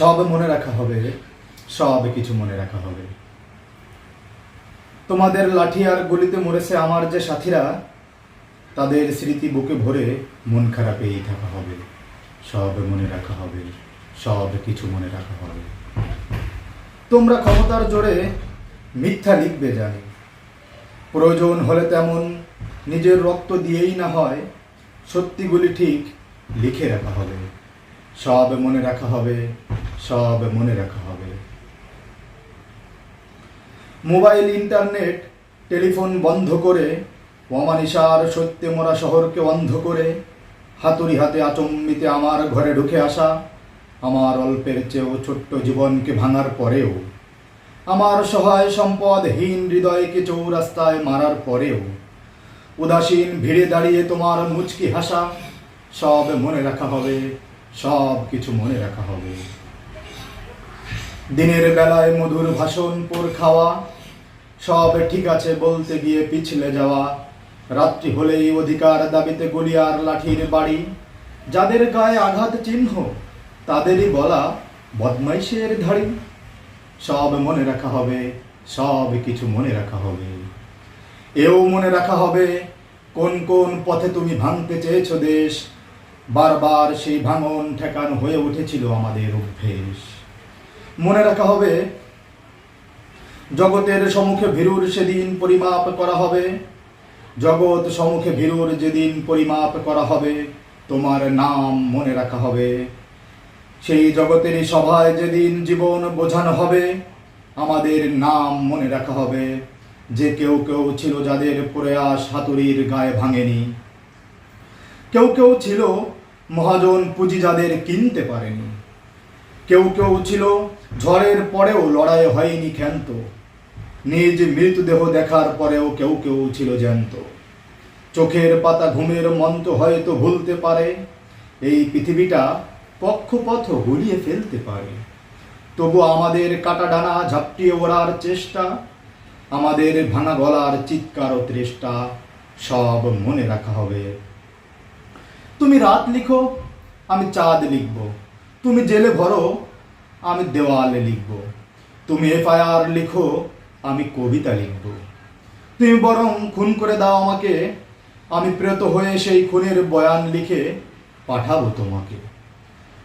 সব মনে রাখা হবে, সব কিছু মনে রাখা হবে। তোমাদের লাঠি আর গলিতে মরেছে আমার যে সাথীরা, তাদের স্মৃতি বুকে ভরে মন খারাপেই থাকা হবে। সব মনে রাখা হবে, সব কিছু মনে রাখা হবে। তোমরা ক্ষমতার জোরে মিথ্যা লিখবে জানি। প্রয়োজন হলে তেমন নিজের রক্ত দিয়েই না হয়, সত্যিগুলি ঠিক লিখে রাখা হবে। সব মনে রাখা হবে সব মনে রাখা হবে। মোবাইল, ইন্টারনেট, টেলিফোন বন্ধ করে অমানিসার সত্যে মোরা শহরকে অন্ধ করে, হাতুড়ি হাতে আচম্বিতে আমার ঘরে ঢুকে আসা, আমার অল্পের চেয়েও ছোট্ট জীবনকে ভাঙার পরেও, আমার সহায় সম্পদহীন হৃদয়কে চৌরাস্তায় মারার পরেও, উদাসীন ভিড়ে দাঁড়িয়ে তোমার মুচকি হাসা, সব মনে রাখা হবে, সব কিছু মনে রাখা হবে। দিনের বেলায় মধুর ভাষণ পর খাওয়া, সব ঠিক আছে বলতে গিয়ে পিছলে যাওয়া, রাত্রি হলেই অধিকার দাবিতে গলিয়ার লাঠির বাড়ি। যাদের গায়ে আঘাত চিহ্ন, তাদেরই বলা বদমাইশের ধাড়ি। সব মনে রাখা হবে, সব কিছু মনে রাখা হবে। এও মনে রাখা হবে, কোন কোন পথে তুমি ভাঙতে চেয়েছো দেশ? বারবার সেই ভাঙন ঠেকানো হয়ে উঠেছিল আমাদের অভ্যেস। মনে রাখা হবে, জগতের সম্মুখে ভীরুর সেদিন পরিমাপ করা হবে। জগৎ সম্মুখে ভীরুর যেদিন পরিমাপ করা হবে, তোমার নাম মনে রাখা হবে। সেই জগতেরই সভায় যেদিন জীবন বোঝানো হবে, আমাদের নাম মনে রাখা হবে। যে কেউ কেউ ছিল যাদের প্রয়াস হাতুড়ির গায়ে ভাঙেনি। কেউ কেউ ছিল মহাজন পুঁজি যাদের কিনতে পারেনি। কেউ কেউ ছিল, ঝড়ের পরেও লড়াই হয়নি ক্ষান্ত। নিজ মৃতদেহ দেখার পরেও কেউ কেউ ছিল জ্যান্ত। চোখের পাতা ঘুমের মন্ত হয়তো ভুলতে পারে, এই পৃথিবীটা কক্ষপথ গড়িয়ে ফেলতে পারে। তবু আমাদের কাটা ডানা ঝাপটিয়ে ওড়ার চেষ্টা, আমাদের ভাঙা গলার চিৎকার ও তৃষ্টা সব মনে রাখা হবে। তুমি রাত লিখো, আমি চাঁদ লিখব। তুমি জেলে ভরো, আমি দেওয়ালে লিখব। তুমি এফআইআর লিখো, আমি কবিতা লিখব। তুমি বরং খুন করে দাও আমাকে, আমি প্রেত হয়ে সেই খুনের বয়ান লিখে পাঠাবো তোমাকে।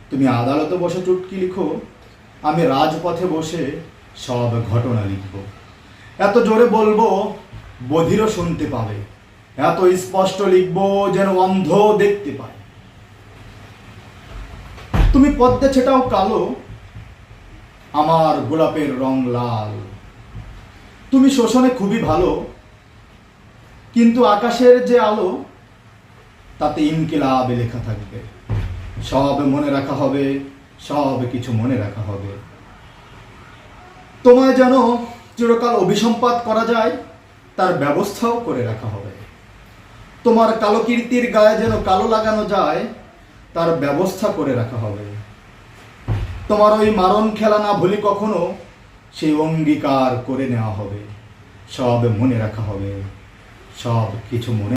তুমি আদালতে বসে চুটকি লিখো, আমি রাজপথে বসে সব ঘটনা লিখব। এত জোরে বলব, বধিরও শুনতে পাবে। এত স্পষ্ট লিখব, যেন অন্ধ দেখতে পায়। তুমি পদ্মে ছেটাও কালো, আমার গোলাপের রং লাল। তুমি শোষণে খুবই ভালো, কিন্তু আকাশের যে আলো, তাতে ইনকিলাবে লেখা থাকবে। সব মনে রাখা হবে, সব কিছু মনে রাখা হবে। তোমায় যেন চিরকাল অভিসম্পাত করা যায়, তার ব্যবস্থাও করে রাখা হবে। তোমার কালো কীর্তির গায়ে যেন কালো লাগানো যায় তার ব্যবস্থা করে রাখা হবে। তোমার ওই মারণ খেলা না ভুলি কখনো সেই অঙ্গীকার করে নেওয়া হবে। সব মনে রাখা হবে। সব কিছু মনে